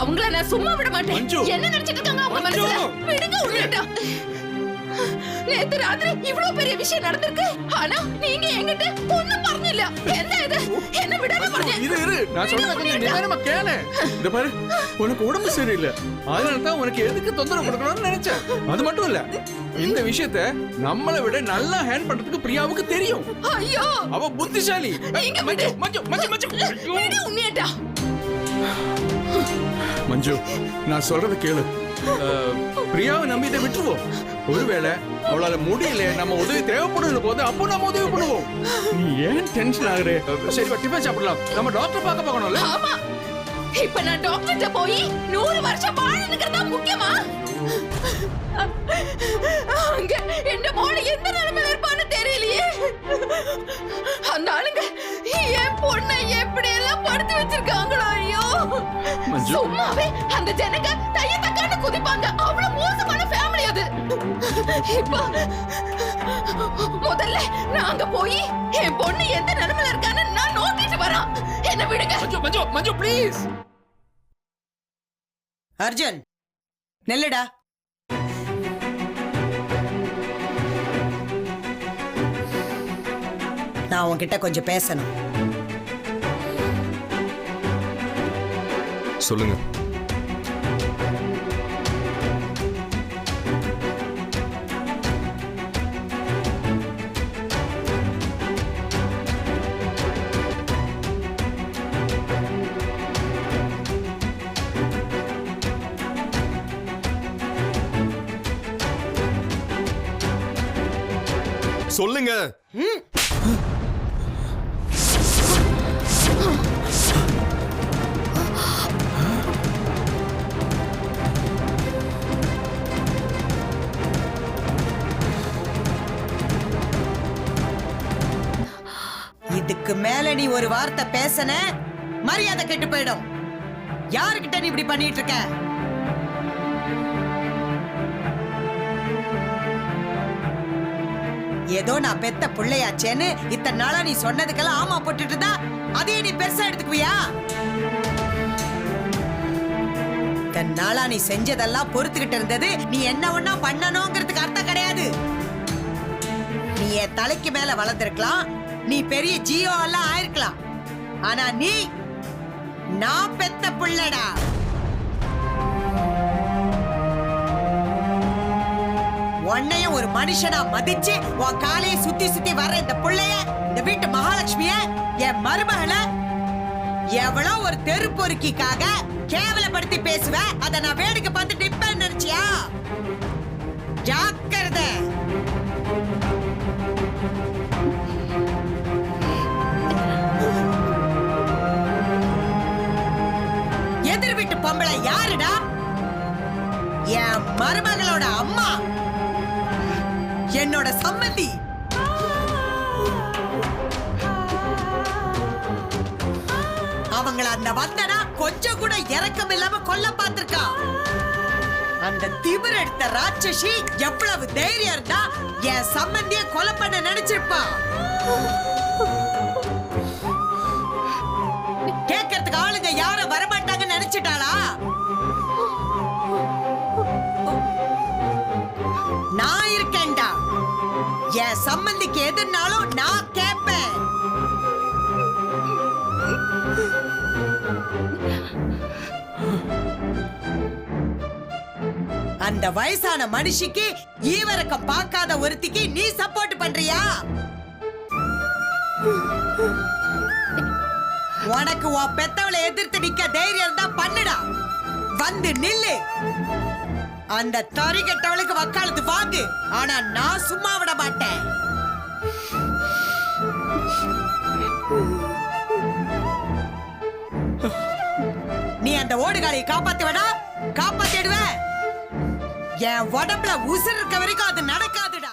அவங்கள நான் சும்மா விட மாட்டேன். என்ன நினைச்சிட்டு இருக்காங்க அவங்க மனசுல? விடுங்க உள்ளிட்டா நேத்து ராத்திரி இவ்வளவு பெரிய விஷயம் நடந்திருக்கு. ஆனா நீங்க என்கிட்ட ஒண்ணும் பண்ணல என்ன இது என்ன விடாம பண்ணீங்க இரு இரு. நான் சொல்றது கொஞ்சம் நிதானமா கேளு. இந்த பாரு. உனக்கு உடம்பு சரியில்லை. அதனால தான் உனக்கு எதுக்கு தொந்தரவு கொடுக்கணும்னு நினைச்சேன். அது மட்டும் இல்ல இந்த விஷயத்த நம்மளை விட நல்லா ஹேண்ட் பண்றதுக்கு பிரியாவுக்கு தெரியும். ஐயோ. அவ புத்திசாலி. நீங்க மச்சம் மச்சம் மச்சம் மச்சம் உண்மையடா மஞ்சு நான் சொல்றத கேளு. பிரியாவை நம்பி இதை விட்டுருவோம். ஒருவேளை அவளால முடியல நம்ம உதவி தேவைப்படுது போது அப்போ நம்ம உதவி பண்ணுவோம். நீ ஏன் டென்ஷன் ஆகுற? சரி வா, டிஃபன் சாப்பிடலாம். நம்ம டாக்டர் பார்க்க போகணும்ல? ஆமா. இப்ப நான் டாக்டர்கிட்ட போய் நூறு வருஷம் வாழணுங்கிறதா முக்கியமா? அங்க என் மோளை எந்த நிலைமையில இருப்பான்னு தெரியலையே. அந்த ஆளுங்க என் பொண்ணை எப்படி எல்லாம் படுத்து வச்சிருக்காங்களோ ஐயோ மஞ்சு. சும்மாவே அந்த ஜனங்க தைய தக்கான்னு குதிப்பாங்க. அவ்வளவு மோசமான ஃபேமிலி அது. இப்போ முதல்ல நான் அங்க போய் என் பொண்ணு எந்த நிலைமையில இருக்கான்னு நான் நோட்டிட்டு வரேன் என்ன விடுங்க. மஞ்சு மஞ்சு மஞ்சு ப்ளீஸ் அர்ஜுன் நெல்லுடா. நான் உன்கிட்ட கொஞ்சம் பேசணும். சொல்லுங்க. சொல்லுங்க. மேல நீ ஒரு வார்த்தை பேசன மரியாதை கெட்டு போயிடும். யாருக்கிட்ட நீ இப்படி பண்ணிட்டு இருக்க ஏதோ நான் பெத்த பிள்ளையாச்சேன்னு இத்தனை நாளா நீ சொன்னதுக்கெல்லாம் ஆமா போட்டுட்டு இருந்தா அதையே நீ பெருசா எடுத்துக்குவியா? இத்தனை நாளா நீ செஞ்சதெல்லாம் பொறுத்துக்கிட்டு இருந்தது நீ என்ன ஒண்ணா பண்ணணுங்கிறதுக்கு அர்த்தம் கிடையாது. நீ என் தலைக்கு மேல வளர்ந்துருக்கலாம் நீ பெரிய ஜியோ எல்லாம் ஆயிருக்கலாம். ஆனா நீ நான் பெத்த புள்ளடா. உன்னையும் ஒரு மனுஷனா மதிச்சு உன் காலையை சுத்தி சுத்தி வர்ற இந்த பிள்ளைய இந்த வீட்டு மகாலட்சுமிய என் மருமகளை எவ்வளோ ஒரு தெரு பொறுக்கிக்காக கேவலப்படுத்தி பேசுவ? அதை நான் வேடிக்கை பார்த்து நிப்பேன்னு நினைச்சியா? ஜாக்கிரதை. யாருடா? என் மருமகளோட அம்மா. என்னோட சம்மந்தி அவங்கள அந்த வந்தனா கொஞ்சம் கூட இறக்கம் இல்லாம கொல்ல பார்த்திருக்கா. அந்த திமிர் எடுத்த ராட்சசி எவ்வளவு தைரியம் இருந்தா என் சம்பந்திய கொலை பண்ண நினைச்சிருப்பா. கேட்கறதுக்கு ஆளுங்க யாரும் வரமாட்டாங்கன்னு நினைச்சிட்டாளா? சம்மந்திக்கு எதுனாலும் நான் கேட்பேன் அந்த வயசான மனுஷிக்கு ஈவரக்கம் பார்க்காத ஒருத்திக்கு நீ சப்போர்ட் பண்றியா? உனக்கு உன் பெத்தவளை எதிர்த்து நிக்க தைரியம் தான் பண்ணுடா. வந்து நில்லு. அந்த தறி கெட்டவளுக்கு வக்காலத்து வாங்கு. ஆனா நான் சும்மா விட மாட்டேன். நீ அந்த ஓடுகாலியை காப்பாத்துவடா காப்பாத்திடுவ. என் உடம்புல உசுர் இருக்க வரைக்கும் அது நடக்காதுடா.